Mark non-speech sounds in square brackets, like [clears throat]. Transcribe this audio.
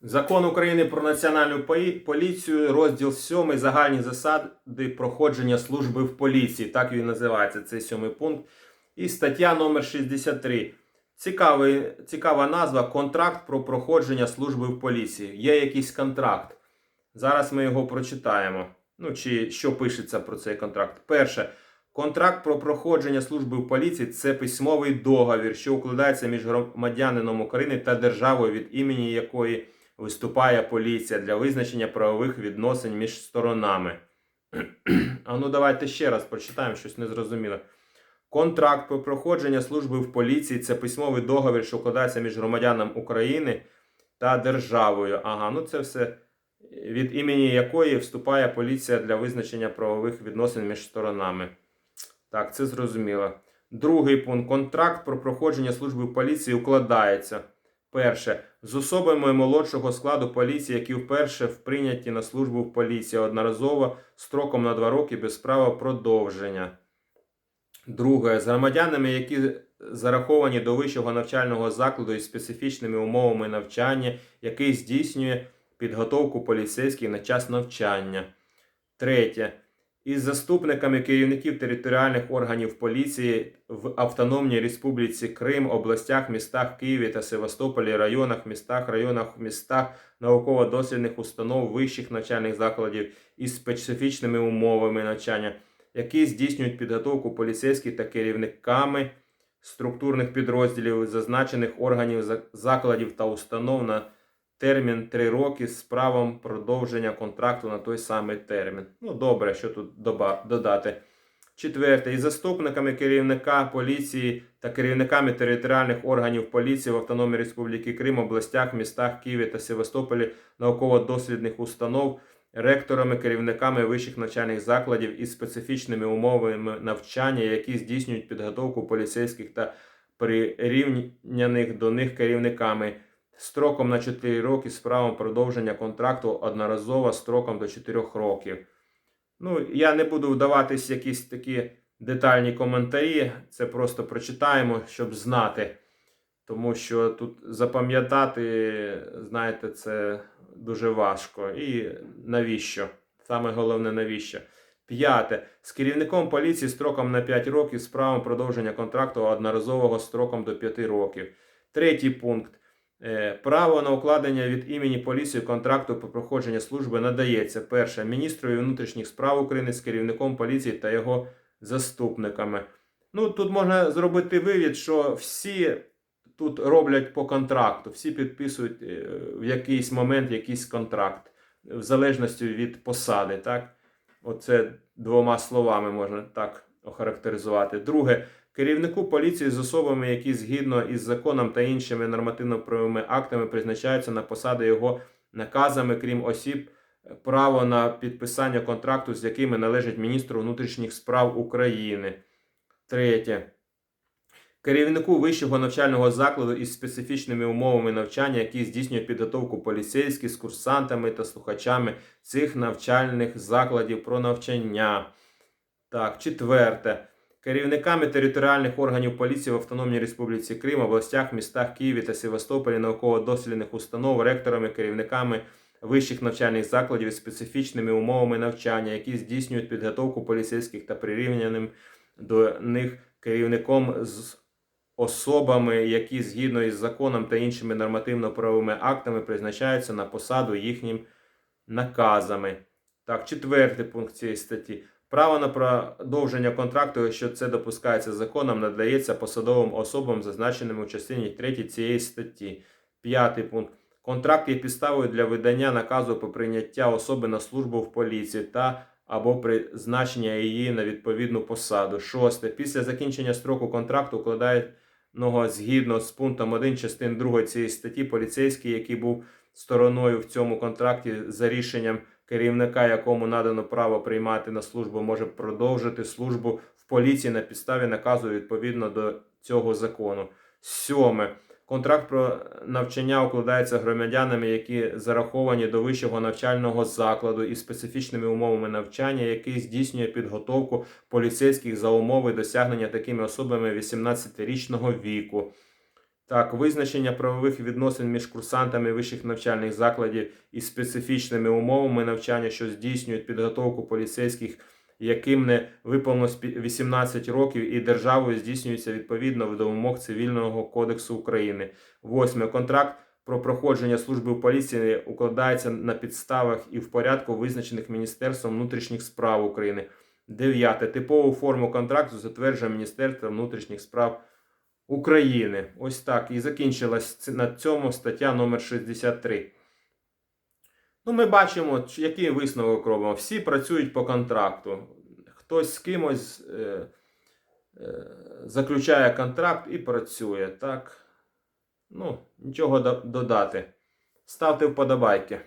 Закон України про національну поліцію, розділ 7, загальні засади проходження служби в поліції. Так він називається цей сьомий пункт. І стаття номер 63. Цікавий, цікава назва контракт про проходження служби в поліції. Є якийсь контракт. Зараз ми його прочитаємо. Ну, чи що пишеться про цей контракт. Перше. Контракт про проходження служби в поліції це письмовий договір, що укладається між громадянином України та державою, від імені якої виступає поліція для визначення правових відносин між сторонами. [clears throat] а ну давайте ще раз прочитаємо, щось незрозуміло. Контракт про проходження служби в поліції це письмовий договір, що укладається між громадяном України та державою. Ага, ну це все від імені якої вступає поліція для визначення правових відносин між сторонами. Так, це зрозуміло. Другий пункт. Контракт про проходження служби в поліції укладається. Перше. З особами молодшого складу поліції, які вперше прийняті на службу в поліції одноразово строком на 2 роки без права продовження. Друге. З громадянами, які зараховані до вищого навчального закладу із специфічними умовами навчання, який здійснює підготовку поліцейських на час навчання. Третє. Із заступниками керівників територіальних органів поліції в Автономній Республіці Крим, областях, містах Києві та Севастополі, районах, містах, районах, містах, науково-дослідних установ, вищих навчальних закладів із специфічними умовами навчання, які здійснюють підготовку поліцейських та керівниками структурних підрозділів зазначених органів закладів та установ на термін 3 роки з правом продовження контракту на той самий термін. Ну, добре, що тут додати. Четверте. Із заступниками керівника поліції та керівниками територіальних органів поліції в Автономній Республіки Крим, областях, містах Києві та Севастополі, науково-дослідних установ, ректорами, керівниками вищих навчальних закладів із специфічними умовами навчання, які здійснюють підготовку поліцейських та прирівняних до них керівниками строком на 4 роки з правом продовження контракту одноразово строком до 4 років. Ну, я не буду вдаватись якісь такі детальні коментарі, це просто прочитаємо, щоб знати. Тому що тут запам'ятати, знаєте, це дуже важко. І навіщо? Саме головне, навіщо? П'яте. З керівником поліції строком на 5 років з правом продовження контракту одноразового строком до 5 років. Третій пункт. Е, Право на укладення від імені поліції контракту про проходження служби надається перше міністрові внутрішніх справ України з керівником поліції та його заступниками. Ну тут можна зробити вивід, що всі тут роблять по контракту, всі підписують е, в якийсь момент якийсь контракт, в залежності від посади. Так? Оце двома словами можна так охарактеризувати. Друге, Керівнику поліції з особами, які згідно із законом та іншими нормативно-правовими актами призначаються на посади його наказами, крім осіб, право на підписання контракту, з якими належить міністру внутрішніх справ України. Третє. Керівнику вищого навчального закладу із специфічними умовами навчання, які здійснює підготовку поліцейських з курсантами та слухачами цих навчальних закладів про навчання. Так, четверте керівниками територіальних органів поліції в Автономній Республіці Крим, областях, містах Києві та Севастополі, науково-дослідних установ, ректорами, керівниками вищих навчальних закладів із специфічними умовами навчання, які здійснюють підготовку поліцейських та прирівняним до них керівником з особами, які згідно із законом та іншими нормативно-правовими актами призначаються на посаду їхнім наказами. Так, четвертий пункт цієї статті. Право на продовження контракту, якщо це допускається законом, надається посадовим особам, зазначеним у частині 3 цієї статті. П'ятий пункт. Контракт є підставою для видання наказу про прийняття особи на службу в поліції та або призначення її на відповідну посаду. Шосте. Після закінчення строку контракту укладаного згідно з пунктом 1 частин 2 цієї статті поліцейський, який був стороною в цьому контракті за рішенням керівника, якому надано право приймати на службу, може продовжити службу в поліції на підставі наказу відповідно до цього закону. Сьоме. Контракт про навчання укладається громадянами, які зараховані до вищого навчального закладу із специфічними умовами навчання, який здійснює підготовку поліцейських за умови досягнення такими особами 18-річного віку. Так, визначення правових відносин між курсантами вищих навчальних закладів із специфічними умовами навчання, що здійснюють підготовку поліцейських, яким не виповнилось пі- 18 років, і державою здійснюється відповідно до вимог Цивільного кодексу України. Восьме. Контракт про проходження служби в поліції укладається на підставах і в порядку, визначених Міністерством внутрішніх справ України. Дев'яте. Типову форму контракту затверджує Міністерство внутрішніх справ України. Ось так. І закінчилась на цьому стаття номер 63. Ну, ми бачимо, який висновок робимо. Всі працюють по контракту. Хтось з кимось е, е, заключає контракт і працює. Так. Ну, нічого додати. Ставте вподобайки.